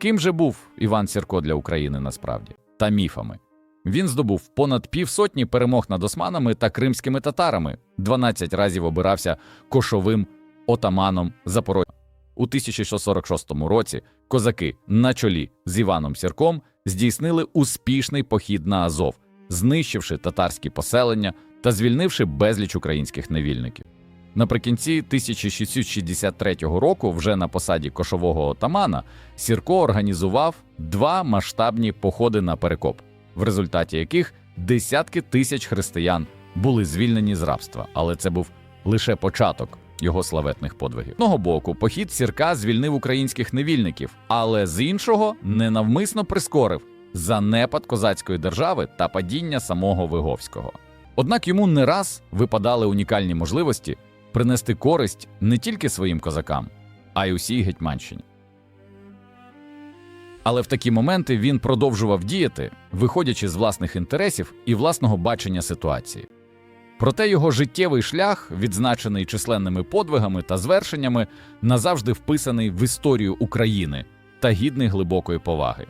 Ким же був Іван Сірко для України насправді та міфами? Він здобув понад півсотні перемог над османами та кримськими татарами, 12 разів обирався кошовим отаманом Запорожжя. У 1646 році козаки на чолі з Іваном Сірком здійснили успішний похід на Азов, знищивши татарські поселення та звільнивши безліч українських невільників. Наприкінці 1663 року, вже на посаді кошового отамана, Сірко організував два масштабні походи на Перекоп, в результаті яких десятки тисяч християн були звільнені з рабства, але це був лише початок його славетних подвигів. З одного боку, похід Сірка звільнив українських невільників, але з іншого ненавмисно прискорив занепад козацької держави та падіння самого Виговського. Однак йому не раз випадали унікальні можливості принести користь не тільки своїм козакам, а й усій Гетьманщині. Але в такі моменти він продовжував діяти, виходячи з власних інтересів і власного бачення ситуації. Проте його життєвий шлях, відзначений численними подвигами та звершеннями, назавжди вписаний в історію України та гідний глибокої поваги.